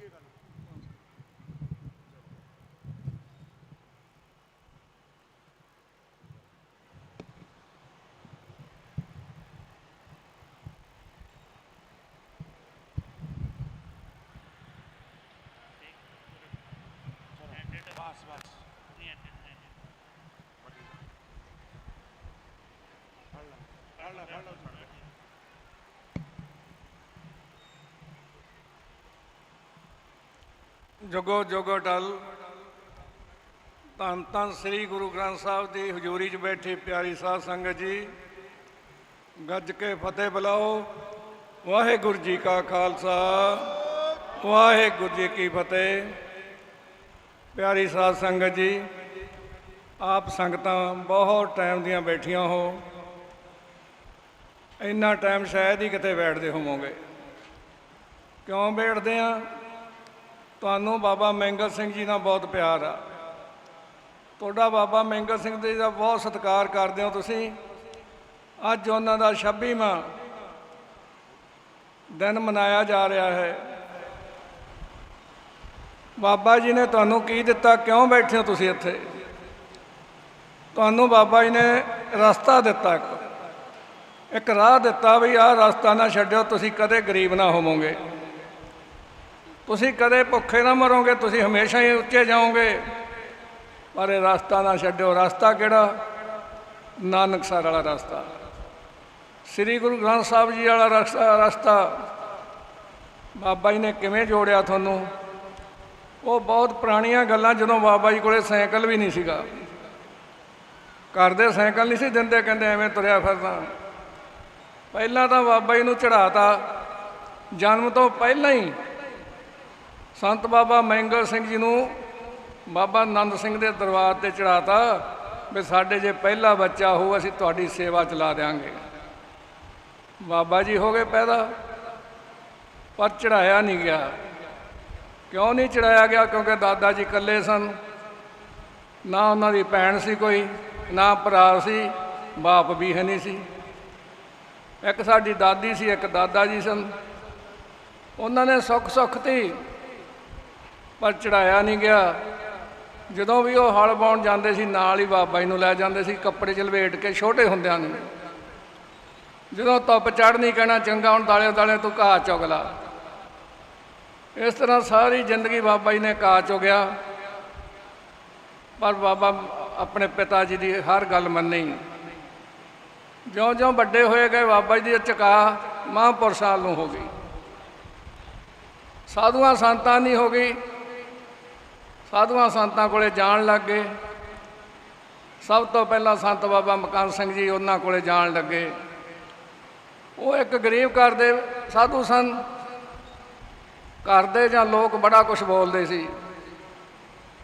ਵੀ ਡਿੱਗੇਗਾ ਨਾ ਬਸ ਬਸ ਫੜ ਲੈ ਫੜ ਲੈ ਫੜ ਲੈ ਜੁਗੋ ਜੁਗੋ ਟਲ ਧੰਨ ਧੰਨ ਸ੍ਰੀ ਗੁਰੂ ਗ੍ਰੰਥ ਸਾਹਿਬ ਦੀ ਹਜ਼ੂਰੀ 'ਚ ਬੈਠੀ ਪਿਆਰੀ ਸਾਧ ਸੰਗਤ ਜੀ। ਗੱਜ ਕੇ ਫਤਿਹ ਬੁਲਾਓ। ਵਾਹਿਗੁਰੂ ਜੀ ਕਾ ਖਾਲਸਾ, ਵਾਹਿਗੁਰੂ ਜੀ ਕੀ ਫਤਿਹ। ਪਿਆਰੀ ਸਾਧ ਸੰਗਤ ਜੀ, ਆਪ ਸੰਗਤਾਂ ਬਹੁਤ ਟਾਈਮ ਦੀਆਂ ਬੈਠੀਆਂ ਹੋ। ਇੰਨਾ ਟਾਈਮ ਸ਼ਾਇਦ ਹੀ ਕਿਤੇ ਬੈਠਦੇ ਹੋਵੋਗੇ। ਕਿਉਂ ਬੈਠਦੇ ਆ? ਤੁਹਾਨੂੰ ਬਾਬਾ ਮੈਂਗਲ ਸਿੰਘ ਜੀ ਨਾਲ ਬਹੁਤ ਪਿਆਰ ਆ। ਤੁਹਾਡਾ ਬਾਬਾ ਮੈਂਗਲ ਸਿੰਘ ਜੀ ਦਾ ਬਹੁਤ ਸਤਿਕਾਰ ਕਰਦੇ ਹੋ ਤੁਸੀਂ। ਅੱਜ ਉਹਨਾਂ ਦਾ 26ਵਾਂ ਦਿਨ ਮਨਾਇਆ ਜਾ ਰਿਹਾ ਹੈ। ਬਾਬਾ ਜੀ ਨੇ ਤੁਹਾਨੂੰ ਕੀ ਦਿੱਤਾ, ਕਿਉਂ ਬੈਠੇ ਹੋ ਤੁਸੀਂ ਇੱਥੇ? ਤੁਹਾਨੂੰ ਬਾਬਾ ਜੀ ਨੇ ਰਸਤਾ ਦਿੱਤਾ ਇੱਕ। ਇੱਕ ਰਾਹ ਦਿੱਤਾ ਵੀ ਆਹ ਰਸਤਾ ਨਾ ਛੱਡਿਓ, ਤੁਸੀਂ ਕਦੇ ਗਰੀਬ ਨਾ ਹੋਵੋਗੇ। ਤੁਸੀਂ ਕਦੇ ਭੁੱਖੇ ਨਾ ਮਰੋਗੇ, ਤੁਸੀਂ ਹਮੇਸ਼ਾ ਹੀ ਉੱਚੇ ਜਾਓਗੇ। ਪਰ ਇਹ ਰਸਤਾ ਨਾ ਛੱਡਿਓ। ਰਸਤਾ ਕਿਹੜਾ? ਨਾਨਕਸਰ ਵਾਲਾ ਰਸਤਾ। ਸ੍ਰੀ ਗੁਰੂ ਗ੍ਰੰਥ ਸਾਹਿਬ ਜੀ ਵਾਲਾ ਰਸਤਾ ਰਸਤਾ। ਬਾਬਾ ਜੀ ਨੇ ਕਿਵੇਂ ਜੋੜਿਆ ਤੁਹਾਨੂੰ? ਉਹ ਬਹੁਤ ਪੁਰਾਣੀਆਂ ਗੱਲਾਂ ਜਦੋਂ ਬਾਬਾ ਜੀ ਕੋਲੇ ਸਾਈਕਲ ਵੀ ਨਹੀਂ ਸੀਗਾ। ਘਰ ਦੇ ਸਾਈਕਲ ਨਹੀਂ ਸੀ ਦਿੰਦੇ, ਕਹਿੰਦੇ ਐਵੇਂ ਤੁਰਿਆ ਫਿਰਦਾ। ਪਹਿਲਾਂ ਤਾਂ ਬਾਬਾ ਜੀ ਨੂੰ ਚੜਾਤਾ ਜਨਮ ਤੋਂ ਪਹਿਲਾਂ ਹੀ ਸੰਤ ਬਾਬਾ ਮੈਂਗਲ ਸਿੰਘ ਜੀ ਨੂੰ ਬਾਬਾ ਆਨੰਦ ਸਿੰਘ ਦੇ ਦਰਬਾਰ ਤੇ ਚੜਾਤਾ ਵੀ ਸਾਡੇ ਜੇ ਪਹਿਲਾ ਬੱਚਾ ਹੋ ਅਸੀਂ ਤੁਹਾਡੀ ਸੇਵਾ ਚਲਾ ਦੇਾਂਗੇ ਬਾਬਾ ਜੀ ਹੋ ਗਏ ਪੈਦਾ, ਪਰ ਚੜਾਇਆ ਨਹੀਂ ਗਿਆ। ਕਿਉਂ ਨਹੀਂ ਚੜਾਇਆ ਗਿਆ? ਕਿਉਂਕਿ ਦਾਦਾ ਜੀ ਇਕੱਲੇ ਸਨ। ਨਾ ਉਹਨਾਂ ਦੀ ਭੈਣ ਸੀ ਕੋਈ, ਨਾ ਭਰਾ ਸੀ, ਬਾਪ ਵੀ ਹੈ ਨਹੀਂ ਸੀ। ਇੱਕ ਸਾਡੀ ਦਾਦੀ ਸੀ, ਇੱਕ ਦਾਦਾ ਜੀ ਸਨ। ਉਹਨਾਂ ਨੇ ਸੁੱਖ ਸੁੱਖ ਤੀ ਪਰ ਚੜਾਇਆ ਨਹੀਂ ਗਿਆ। ਜਦੋਂ ਵੀ ਉਹ ਹਲ ਬਾਉਣ ਜਾਂਦੇ ਸੀ, ਨਾਲ ਹੀ ਬਾਬਾ ਜੀ ਨੂੰ ਲੈ ਜਾਂਦੇ ਸੀ, ਕੱਪੜੇ 'ਚ ਲਵੇਟ ਕੇ ਛੋਟੇ ਹੁੰਦਿਆਂ ਨੂੰ। ਜਦੋਂ ਧੁੱਪ ਚੜ੍ਹਨੀ ਕਹਿਣਾ, ਚੰਗਾ, ਹੁਣ ਦਾਲੇ ਦਾਲੇ ਤੂੰ ਘਾਹ ਚੁਗਲਾ ਇਸ ਤਰ੍ਹਾਂ ਸਾਰੀ ਜ਼ਿੰਦਗੀ ਬਾਬਾ ਜੀ ਨੇ ਘਾਹ ਚੁਗਿਆ। ਪਰ ਬਾਬਾ ਆਪਣੇ ਪਿਤਾ ਜੀ ਦੀ ਹਰ ਗੱਲ ਮੰਨੀ। ਜਿਉਂ-ਜਿਉਂ ਵੱਡੇ ਹੋਏ ਗਏ, ਬਾਬਾ ਜੀ ਦੀ ਚਕਾ ਮਹਾਂਪੁਰਸ਼ਾਂ ਨੂੰ ਹੋ ਗਈ। ਸਾਧੂਆਂ ਸੰਤਾਂ ਨਹੀਂ ਹੋ ਗਈ। ਸਾਧੂਆਂ ਸੰਤਾਂ ਕੋਲੇ ਜਾਣ ਲੱਗ ਗਏ। ਸਭ ਤੋਂ ਪਹਿਲਾਂ ਸੰਤ ਬਾਬਾ ਮਕਾਨ ਸਿੰਘ ਜੀ ਉਹਨਾਂ ਕੋਲੇ ਜਾਣ ਲੱਗੇ। ਉਹ ਇੱਕ ਗਰੀਬ ਘਰ ਦੇ ਸਾਧੂ ਸਨ। ਘਰ ਦੇ ਜਾਂ ਲੋਕ ਬੜਾ ਕੁਝ ਬੋਲਦੇ ਸੀ।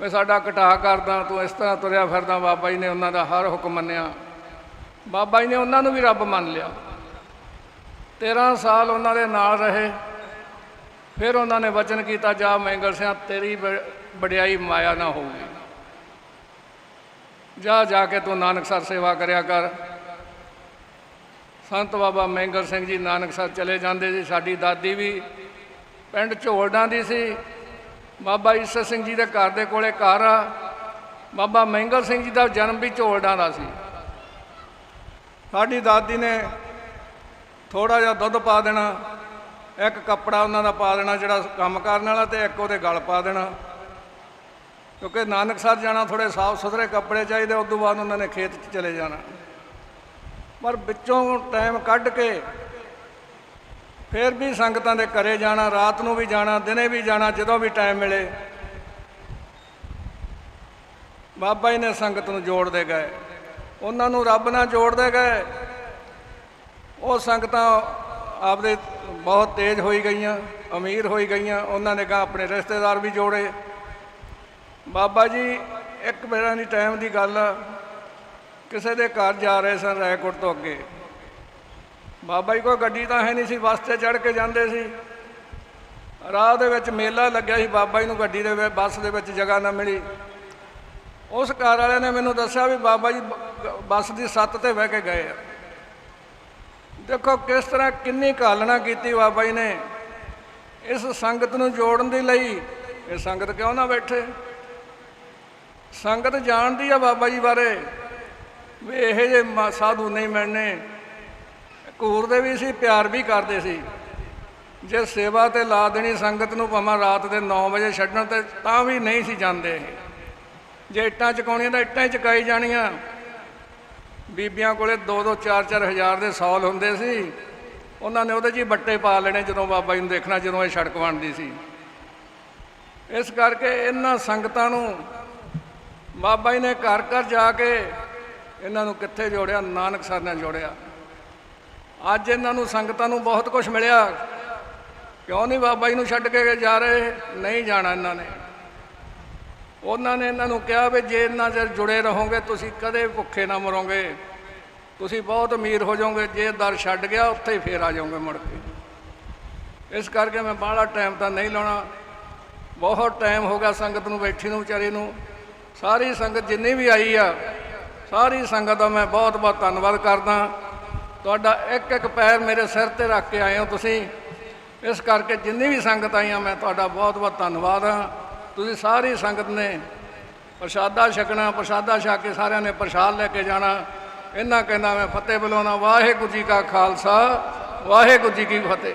ਵੀ ਸਾਡਾ ਘਟਾ ਕਰਦਾ, ਤੂੰ ਇਸ ਤਰ੍ਹਾਂ ਤੁਰਿਆ ਫਿਰਦਾ, ਬਾਬਾ ਜੀ ਨੇ ਉਹਨਾਂ ਦਾ ਹਰ ਹੁਕਮ ਮੰਨਿਆ। ਬਾਬਾ ਜੀ ਨੇ ਉਹਨਾਂ ਨੂੰ ਵੀ ਰੱਬ ਮੰਨ ਲਿਆ। 13 ਸਾਲ ਉਹਨਾਂ ਦੇ ਨਾਲ ਰਹੇ। ਫਿਰ ਉਹਨਾਂ ਨੇ ਵਚਨ ਕੀਤਾ, ਜਾ ਮੈਂਗਲ ਸਿਆ, ਤੇਰੀ ਬ- ਵਡਿਆਈ ਮਾਇਆ ਨਾ ਹੋਊਗੀ। ਜਾ ਜਾ ਕੇ ਤੂੰ ਨਾਨਕ ਸਰ ਸੇਵਾ ਕਰਿਆ ਕਰ। ਸੰਤ ਬਾਬਾ ਮੈਂਗਲ ਸਿੰਘ ਜੀ ਨਾਨਕ ਸਰ ਚਲੇ ਜਾਂਦੇ ਸੀ। ਸਾਡੀ ਦਾਦੀ ਵੀ ਪਿੰਡ ਝੋਲਡਾਂ ਦੀ ਸੀ। ਬਾਬਾ ਈਸਰ ਸਿੰਘ ਜੀ ਦੇ ਘਰ ਦੇ ਕੋਲੇ ਘਰ ਆ। ਬਾਬਾ ਮੈਂਗਲ ਸਿੰਘ ਜੀ ਦਾ ਜਨਮ ਵੀ ਝੋਲਡਾਂ ਦਾ ਸੀ। ਸਾਡੀ ਦਾਦੀ ਨੇ ਥੋੜਾ ਜਿਹਾ ਦੁੱਧ ਪਾ ਦੇਣਾ। ਇੱਕ ਕੱਪੜਾ ਉਹਨਾਂ ਦਾ ਪਾ ਦੇਣਾ ਜਿਹੜਾ ਕੰਮ ਕਰਨ ਵਾਲਾ ਤੇ ਇੱਕ ਉਹਦੇ ਗਲ ਪਾ ਦੇਣਾ। ਕਿਉਂਕਿ ਨਾਨਕਸਰ ਜਾਣਾ ਥੋੜੇ ਸਾਫ਼ ਸੁਥਰੇ ਕੱਪੜੇ ਚਾਹੀਦੇ, ਉਸ ਤੋਂ ਬਾਅਦ ਉਹਨਾਂ ਨੇ ਖੇਤ 'ਚ ਚਲੇ ਜਾਣਾ। ਪਰ ਵਿੱਚੋਂ ਟਾਈਮ ਕੱਢ ਕੇ ਫਿਰ ਵੀ ਸੰਗਤਾਂ ਦੇ ਘਰੇ ਜਾਣਾ, ਰਾਤ ਨੂੰ ਵੀ ਜਾਣਾ, ਦਿਨੇ ਵੀ ਜਾਣਾ, ਜਦੋਂ ਵੀ ਟਾਈਮ ਮਿਲੇ, ਬਾਬਾ ਜੀ ਨੇ ਸੰਗਤ ਨੂੰ ਜੋੜਦੇ ਗਏ। ਉਹਨਾਂ ਨੂੰ ਰੱਬ ਨਾਲ ਜੋੜਦੇ ਗਏ। ਉਹ ਸੰਗਤਾਂ ਆਪਦੇ ਬਹੁਤ ਤੇਜ਼ ਹੋਈ ਗਈਆਂ, ਅਮੀਰ ਹੋਈ ਗਈਆਂ। ਉਹਨਾਂ ਨੇ ਕਹਾ, ਆਪਣੇ ਰਿਸ਼ਤੇਦਾਰ ਵੀ ਜੋੜੇ। ਬਾਬਾ ਜੀ ਇੱਕ ਵੇਲੇ ਦੀ ਟਾਈਮ ਦੀ ਗੱਲ ਆ, ਕਿਸੇ ਦੇ ਘਰ ਜਾ ਰਹੇ ਸਨ ਰਾਏਕੋਟ ਤੋਂ ਅੱਗੇ। ਬਾਬਾ ਜੀ ਕੋਈ ਗੱਡੀ ਤਾਂ ਹੈ ਨਹੀਂ ਸੀ ਬੱਸ ਤੇ ਚੜ੍ਹ ਕੇ ਜਾਂਦੇ ਸੀ। ਰਾਹ ਦੇ ਵਿੱਚ ਮੇਲਾ ਲੱਗਿਆ ਸੀ ਬਾਬਾ ਜੀ ਨੂੰ ਗੱਡੀ ਦੇ ਵਿੱਚ ਬੱਸ ਦੇ ਵਿੱਚ ਜਗ੍ਹਾ ਨਾ ਮਿਲੀ। ਉਸ ਘਰ ਵਾਲਿਆਂ ਨੇ ਮੈਨੂੰ ਦੱਸਿਆ ਵੀ ਬਾਬਾ ਜੀ ਬ- ਬੱਸ ਦੀ ਸੱਤ ਤੇ ਬਹਿ ਕੇ ਗਏ ਆ। ਦੇਖੋ ਕਿਸ ਤਰ੍ਹਾਂ ਕਿੰਨੀ ਘਾਲਣਾ ਕੀਤੀ ਬਾਬਾ ਜੀ ਨੇ। ਇਸ ਸੰਗਤ ਨੂੰ ਜੋੜਨ ਦੇ ਲਈ ਇਹ ਸੰਗਤ ਕਿਉਂ ਨਾ ਬੈਠੇ? ਸੰਗਤ ਜਾਣਦੀ ਆ ਬਾਬਾ ਜੀ ਬਾਰੇ ਵੀ ਇਹੋ ਜਿਹੇ ਮ- ਸਾਧੂ ਨਹੀਂ ਮਿਲਣੇ। ਘੂਰਦੇ ਵੀ ਸੀ, ਪਿਆਰ ਵੀ ਕਰਦੇ ਸੀ। ਜੇ ਸੇਵਾ ਤੇ ਲਾ ਦੇਣੀ ਸੰਗਤ ਨੂੰ ਭਾਵੇਂ ਰਾਤ ਦੇ 9 ਵਜੇ ਛੱਡਣ ਤੇ ਤਾਂ ਵੀ ਨਹੀਂ ਸੀ ਜਾਂਦੇ। ਇਹ ਜੇ ਇੱਟਾਂ ਚਕਾਉਣੀਆਂ ਤਾਂ ਇੱਟਾਂ ਹੀ ਚਕਾਈ ਜਾਣੀਆਂ। ਬੀਬੀਆਂ ਕੋਲੇ 2-2 4-4 ਹਜ਼ਾਰ ਦੇ ਸੌਲ ਹੁੰਦੇ ਸੀ। ਉਹਨਾਂ ਨੇ ਉਹਦੇ 'ਚ ਹੀ ਬੱਟੇ ਪਾ ਲੈਣੇ ਜਦੋਂ ਬਾਬਾ ਜੀ ਨੂੰ ਦੇਖਣਾ ਜਦੋਂ ਇਹ ਸੜਕ ਬਣਦੀ ਸੀ। ਇਸ ਕਰਕੇ ਇਹਨਾਂ ਸੰਗਤਾਂ ਨੂੰ ਬਾਬਾ ਜੀ ਨੇ ਘਰ ਘਰ ਜਾ ਕੇ ਇਹਨਾਂ ਨੂੰ ਕਿੱਥੇ ਜੋੜਿਆ? ਨਾਨਕ ਸਰ ਨਾਲ ਜੋੜਿਆ। ਅੱਜ ਇਹਨਾਂ ਨੂੰ ਸੰਗਤਾਂ ਨੂੰ ਬਹੁਤ ਕੁਝ ਮਿਲਿਆ। ਕਿਉਂ ਨਹੀਂ ਬਾਬਾ ਜੀ ਨੂੰ ਛੱਡ ਕੇ ਜਾ ਰਹੇ? ਨਹੀਂ ਜਾਣਾ ਇਹਨਾਂ ਨੇ। ਉਹਨਾਂ ਨੇ ਇਹਨਾਂ ਨੂੰ ਕਿਹਾ ਵੀ ਜੇ ਇਹਨਾਂ ਚਿਰ ਜੁੜੇ ਰਹੋਗੇ, ਤੁਸੀਂ ਕਦੇ ਭੁੱਖੇ ਨਾ ਮਰੋਗੇ। ਤੁਸੀਂ ਬਹੁਤ ਅਮੀਰ ਹੋ ਜਾਓਗੇ। ਜੇ ਦਰ ਛੱਡ ਗਿਆ, ਉੱਥੇ ਹੀ ਫੇਰ ਆ ਜਾਓਗੇ ਮੁੜ ਕੇ। ਇਸ ਕਰਕੇ ਮੈਂ ਬਾਹਲਾ ਟਾਈਮ ਤਾਂ ਨਹੀਂ ਲਾਉਣਾ। ਬਹੁਤ ਟਾਈਮ ਹੋ ਗਿਆ ਸੰਗਤ ਨੂੰ, ਬੈਠੀ ਨੂੰ, ਵਿਚਾਰੀ ਨੂੰ। ਸਾਰੀ ਸੰਗਤ ਜਿੰਨੀ ਵੀ ਆਈ ਆ, ਸਾਰੀ ਸੰਗਤ ਦਾ ਮੈਂ ਬਹੁਤ ਬਹੁਤ ਧੰਨਵਾਦ ਕਰਦਾ। ਤੁਹਾਡਾ ਇੱਕ ਇੱਕ ਪੈਰ ਮੇਰੇ ਸਿਰ ਤੇ ਰੱਖ ਕੇ ਆਏ ਹੋ ਤੁਸੀਂ। ਇਸ ਕਰਕੇ ਜਿੰਨੀ ਵੀ ਸੰਗਤ ਆਈਆਂ ਮੈਂ ਤੁਹਾਡਾ ਬਹੁਤ ਬਹੁਤ ਧੰਨਵਾਦ ਹਾਂ ਤੁਸੀਂ ਸਾਰੀ ਸੰਗਤ ਨੇ ਪ੍ਰਸ਼ਾਦਾ ਛਕਣਾ, ਪ੍ਰਸ਼ਾਦਾ ਛਕ ਕੇ ਸਾਰਿਆਂ ਨੇ ਪ੍ਰਸ਼ਾਦ ਲੈ ਕੇ ਜਾਣਾ। ਇਹਨਾਂ ਕਹਿੰਦਾ ਮੈਂ ਫਤਿਹ ਬੁਲਾਉਣਾ ਵਾਹਿਗੁਰੂ ਜੀ ਕਾ ਖਾਲਸਾ, ਵਾਹਿਗੁਰੂ ਜੀ ਕੀ ਫਤਿਹ।